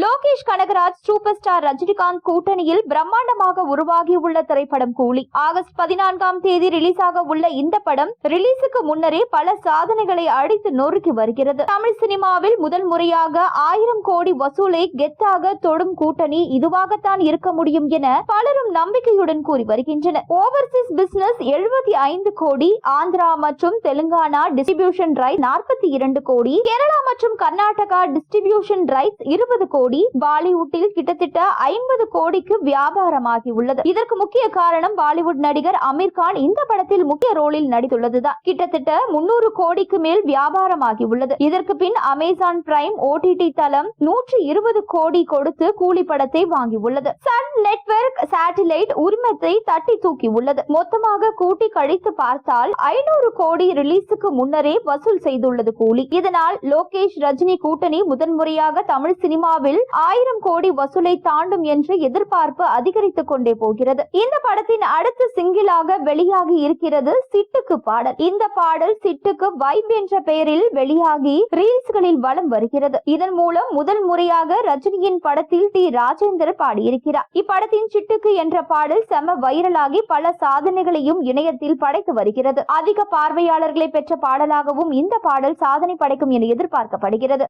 Lokesh Kanagaraj super star Rajinikanth கூட்டணியில் பிரம்மாண்டமாக உருவாகியுள்ள திரைப்படம் கூலி. ஆகஸ்ட் பதினான்காம் தேதி ரிலீஸ் ஆக உள்ள இந்த படம் ரிலீஸுக்கு முன்னரே பல சாதனைகளை அடித்து நொறுக்கி வருகிறது. தமிழ் சினிமாவில் முதல் முறையாக ஆயிரம் கோடி வசூலை கெத்தாக தொடும் கூட்டணி இதுவாகத்தான் இருக்க முடியும் என பலரும் நம்பிக்கையுடன் கூறி வருகின்றனர். ஓவர்சீஸ் பிசினஸ் எழுபத்தி ஐந்து கோடி ஆந்திரா மற்றும் தெலுங்கானா டிஸ்ட்ரிபியூஷன் ரைட் நாற்பத்தி இரண்டு கோடி கேரளா மற்றும் கர்நாடகா டிஸ்ட்ரிபியூஷன் ரைட்ஸ் இருபது கோடி பாலிவுட்டில் கிட்டத்தட்ட ஐம்பது கோடிக்கு வியாபாரமாகி உள்ளது. இதற்கு முக்கிய காரணம் பாலிவுட் நடிகர் அமீர் கான் இந்த படத்தில் முக்கிய ரோலில் நடித்துள்ளதுதான். கிட்டத்தட்ட முன்னூறு கோடிக்கு மேல் வியாபாரமாகி உள்ளது. இதற்கு பின் அமேசான் பிரைம் ஓடிடி தளம் நூற்றி இருபது கோடி கொடுத்து கூலி படத்தை வாங்கியுள்ளது சன் நெட்வொர்க் சேட்டிலைட் உரிமத்தை தட்டி தூக்கி உள்ளது. மொத்தமாக கூட்டி கழித்து பார்த்தால் ஐநூறு கோடி ரிலீஸுக்கு முன்னரே வசூல் செய்துள்ளது கூலி. இதனால் லோகேஷ் ரஜினி கூட்டணி முதன்முறையாக தமிழ் சினிமாவில் ஆயிரம் கோடி வசூலை தாண்டும் என்று எதிர்பார்ப்பு அதிகரித்துக் கொண்டே போகிறது. இந்த படத்தின் அடுத்த சிங்கிளாக வெளியாகி இருக்கிறது சிட்டுக்கு பாடல். இந்த பாடல் சிட்டுக்கு வைப் என்ற பெயரில் வெளியாகி ரீல்ஸ்களில் வலம் வருகிறது. இதன் மூலம் முதல் முறையாக ரஜினியின் படத்தில் டி. ராஜேந்தர் பாடியிருக்கிறார். இப்படத்தின் சிட்டுக்கு என்ற பாடல் செம வைரலாகி பல சாதனைகளையும் இணையத்தில் படைத்து வருகிறது. அதிக பார்வையாளர்களை பெற்ற பாடலாகவும் இந்த பாடல் சாதனை படைக்கும் என எதிர்பார்க்கப்படுகிறது.